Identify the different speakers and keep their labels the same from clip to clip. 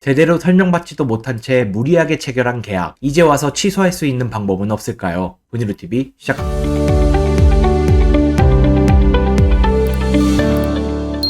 Speaker 1: 제대로 설명받지도 못한 채 무리하게 체결한 계약. 이제 와서 취소할 수 있는 방법은 없을까요? 분이루TV 시작합니다.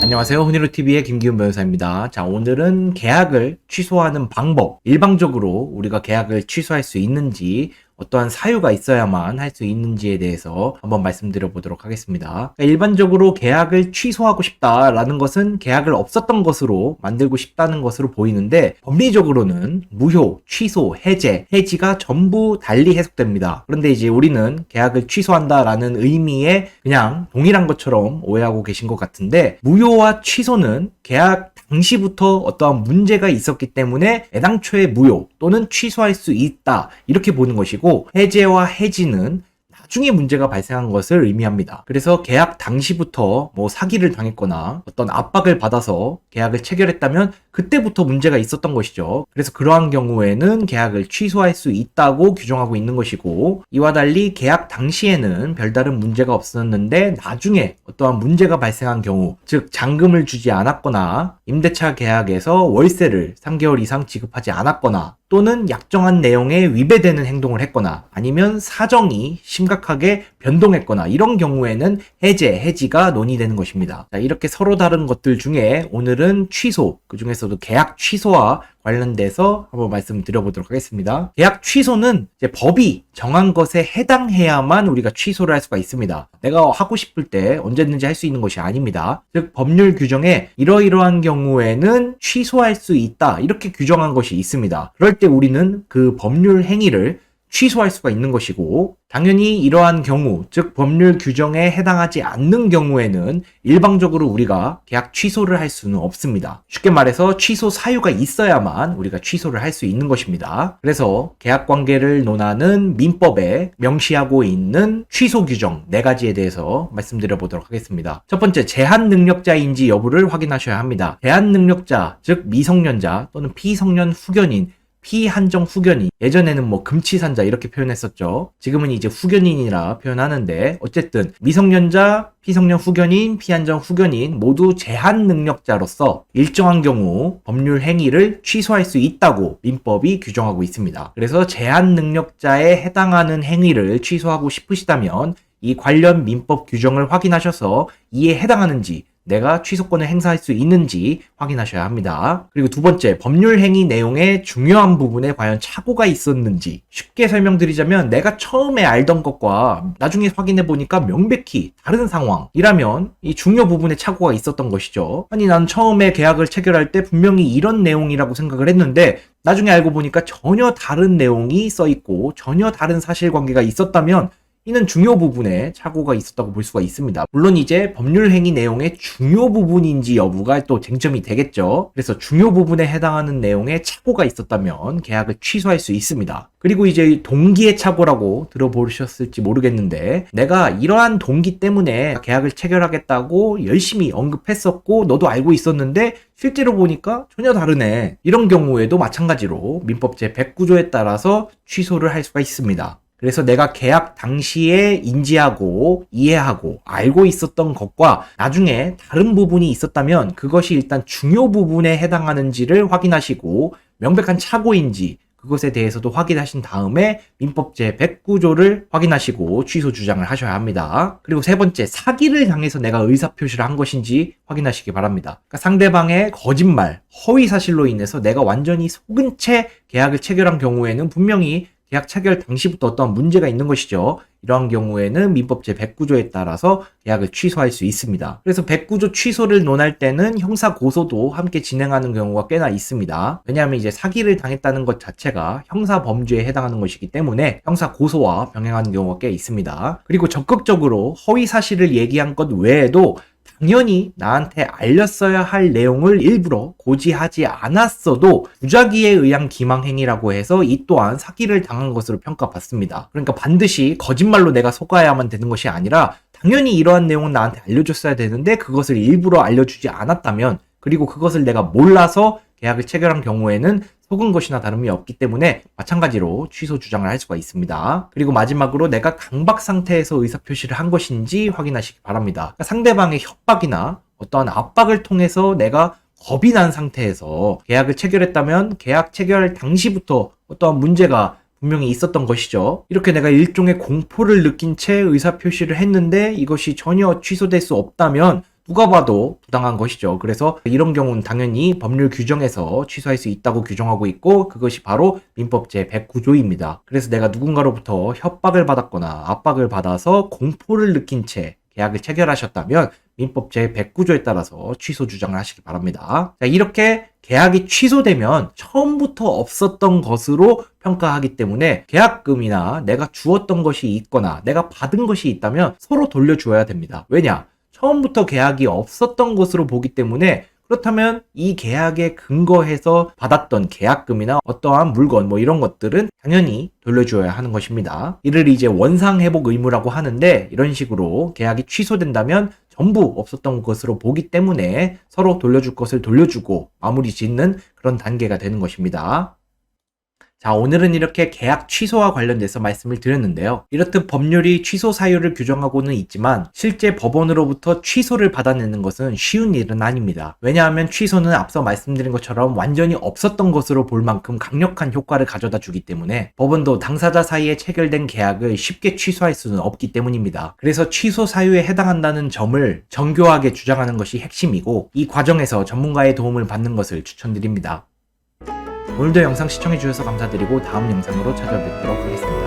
Speaker 1: 안녕하세요. 훈이루TV의 김기훈 변호사입니다. 자, 오늘은 계약을 취소하는 방법. 일방적으로 우리가 계약을 취소할 수 있는지, 어떠한 사유가 있어야만 할 수 있는지에 대해서 한번 말씀드려 보도록 하겠습니다. 그러니까 일반적으로 계약을 취소하고 싶다라는 것은 계약을 없었던 것으로 만들고 싶다는 것으로 보이는데 법리적으로는 무효, 취소, 해제, 해지가 전부 달리 해석됩니다. 그런데 이제 우리는 계약을 취소한다라는 의미에 그냥 동일한 것처럼 오해하고 계신 것 같은데 무효와 취소는 계약 당시부터 어떠한 문제가 있었기 때문에 애당초에 무효 또는 취소할 수 있다. 이렇게 보는 것이고 해제와 해지는 나중에 문제가 발생한 것을 의미합니다. 그래서 계약 당시부터 뭐 사기를 당했거나 어떤 압박을 받아서 계약을 체결했다면 그때부터 문제가 있었던 것이죠. 그래서 그러한 경우에는 계약을 취소할 수 있다고 규정하고 있는 것이고 이와 달리 계약 당시에는 별다른 문제가 없었는데 나중에 어떠한 문제가 발생한 경우 즉 잔금을 주지 않았거나 임대차 계약에서 월세를 3개월 이상 지급하지 않았거나 또는 약정한 내용에 위배되는 행동을 했거나 아니면 사정이 심각하게 변동했거나 이런 경우에는 해제, 해지가 논의되는 것입니다. 자, 이렇게 서로 다른 것들 중에 오늘은 취소, 그 중에서도 계약 취소와 관련돼서 한번 말씀드려보도록 하겠습니다. 계약 취소는 법이 정한 것에 해당해야만 우리가 취소를 할 수가 있습니다. 내가 하고 싶을 때 언제든지 할 수 있는 것이 아닙니다. 즉 법률 규정에 이러이러한 경우에는 취소할 수 있다 이렇게 규정한 것이 있습니다. 그럴 때 우리는 그 법률 행위를 취소할 수가 있는 것이고 당연히 이러한 경우 즉 법률 규정에 해당하지 않는 경우에는 일방적으로 우리가 계약 취소를 할 수는 없습니다. 쉽게 말해서 취소 사유가 있어야만 우리가 취소를 할 수 있는 것입니다. 그래서 계약 관계를 논하는 민법에 명시하고 있는 취소 규정 네 가지에 대해서 말씀드려 보도록 하겠습니다. 첫 번째 제한 능력자인지 여부를 확인하셔야 합니다. 제한 능력자 즉 미성년자 또는 피성년 후견인 피한정 후견인 예전에는 뭐 금치산자 이렇게 표현했었죠. 지금은 이제 후견인이라 표현하는데 어쨌든 미성년자, 피성년 후견인, 피한정 후견인 모두 제한 능력자로서 일정한 경우 법률 행위를 취소할 수 있다고 민법이 규정하고 있습니다. 그래서 제한 능력자에 해당하는 행위를 취소하고 싶으시다면 이 관련 민법 규정을 확인하셔서 이에 해당하는지 내가 취소권을 행사할 수 있는지 확인하셔야 합니다. 그리고 두 번째, 법률 행위 내용의 중요한 부분에 과연 착오가 있었는지 쉽게 설명드리자면 내가 처음에 알던 것과 나중에 확인해 보니까 명백히 다른 상황이라면 이 중요 부분에 착오가 있었던 것이죠. 아니 난 처음에 계약을 체결할 때 분명히 이런 내용이라고 생각을 했는데 나중에 알고 보니까 전혀 다른 내용이 써 있고 전혀 다른 사실관계가 있었다면 이는 중요 부분에 착오가 있었다고 볼 수가 있습니다. 물론 이제 법률 행위 내용의 중요 부분인지 여부가 또 쟁점이 되겠죠. 그래서 중요 부분에 해당하는 내용에 착오가 있었다면 계약을 취소할 수 있습니다. 그리고 이제 동기의 착오라고 들어보셨을지 모르겠는데 내가 이러한 동기 때문에 계약을 체결하겠다고 열심히 언급했었고 너도 알고 있었는데 실제로 보니까 전혀 다르네. 이런 경우에도 마찬가지로 민법 제 109조에 따라서 취소를 할 수가 있습니다. 그래서 내가 계약 당시에 인지하고 이해하고 알고 있었던 것과 나중에 다른 부분이 있었다면 그것이 일단 중요 부분에 해당하는지를 확인하시고 명백한 착오인지 그것에 대해서도 확인하신 다음에 민법 제 109조를 확인하시고 취소 주장을 하셔야 합니다. 그리고 세 번째, 사기를 당해서 내가 의사표시를 한 것인지 확인하시기 바랍니다. 그러니까 상대방의 거짓말, 허위 사실로 인해서 내가 완전히 속은 채 계약을 체결한 경우에는 분명히 계약 체결 당시부터 어떤 문제가 있는 것이죠. 이러한 경우에는 민법 제 109조에 따라서 계약을 취소할 수 있습니다. 그래서 109조 취소를 논할 때는 형사 고소도 함께 진행하는 경우가 꽤나 있습니다. 왜냐하면 이제 사기를 당했다는 것 자체가 형사 범죄에 해당하는 것이기 때문에 형사 고소와 병행하는 경우가 꽤 있습니다. 그리고 적극적으로 허위 사실을 얘기한 것 외에도 당연히 나한테 알렸어야 할 내용을 일부러 고지하지 않았어도 부작위에 의한 기망행위라고 해서 이 또한 사기를 당한 것으로 평가받습니다. 그러니까 반드시 거짓말로 내가 속아야만 되는 것이 아니라 당연히 이러한 내용은 나한테 알려줬어야 되는데 그것을 일부러 알려주지 않았다면 그리고 그것을 내가 몰라서 계약을 체결한 경우에는 속은 것이나 다름이 없기 때문에 마찬가지로 취소 주장을 할 수가 있습니다. 그리고 마지막으로 내가 강박 상태에서 의사 표시를 한 것인지 확인하시기 바랍니다. 그러니까 상대방의 협박이나 어떠한 압박을 통해서 내가 겁이 난 상태에서 계약을 체결했다면 계약 체결 당시부터 어떠한 문제가 분명히 있었던 것이죠. 이렇게 내가 일종의 공포를 느낀 채 의사표시를 했는데 이것이 전혀 취소될 수 없다면 누가 봐도 부당한 것이죠. 그래서 이런 경우는 당연히 법률 규정에서 취소할 수 있다고 규정하고 있고 그것이 바로 민법 제 109조입니다. 그래서 내가 누군가로부터 협박을 받았거나 압박을 받아서 공포를 느낀 채 계약을 체결하셨다면 민법 제 109조에 따라서 취소 주장을 하시기 바랍니다. 자, 이렇게 계약이 취소되면 처음부터 없었던 것으로 평가하기 때문에 계약금이나 내가 주었던 것이 있거나 내가 받은 것이 있다면 서로 돌려주어야 됩니다. 왜냐? 처음부터 계약이 없었던 것으로 보기 때문에 그렇다면 이 계약에 근거해서 받았던 계약금이나 어떠한 물건 뭐 이런 것들은 당연히 돌려주어야 하는 것입니다. 이를 이제 원상회복 의무라고 하는데 이런 식으로 계약이 취소된다면 전부 없었던 것으로 보기 때문에 서로 돌려줄 것을 돌려주고 마무리 짓는 그런 단계가 되는 것입니다. 자, 오늘은 이렇게 계약 취소와 관련돼서 말씀을 드렸는데요. 이렇듯 법률이 취소 사유를 규정하고는 있지만 실제 법원으로부터 취소를 받아내는 것은 쉬운 일은 아닙니다. 왜냐하면 취소는 앞서 말씀드린 것처럼 완전히 없었던 것으로 볼 만큼 강력한 효과를 가져다 주기 때문에 법원도 당사자 사이에 체결된 계약을 쉽게 취소할 수는 없기 때문입니다. 그래서 취소 사유에 해당한다는 점을 정교하게 주장하는 것이 핵심이고 이 과정에서 전문가의 도움을 받는 것을 추천드립니다. 오늘도 영상 시청해주셔서 감사드리고 다음 영상으로 찾아뵙도록 하겠습니다.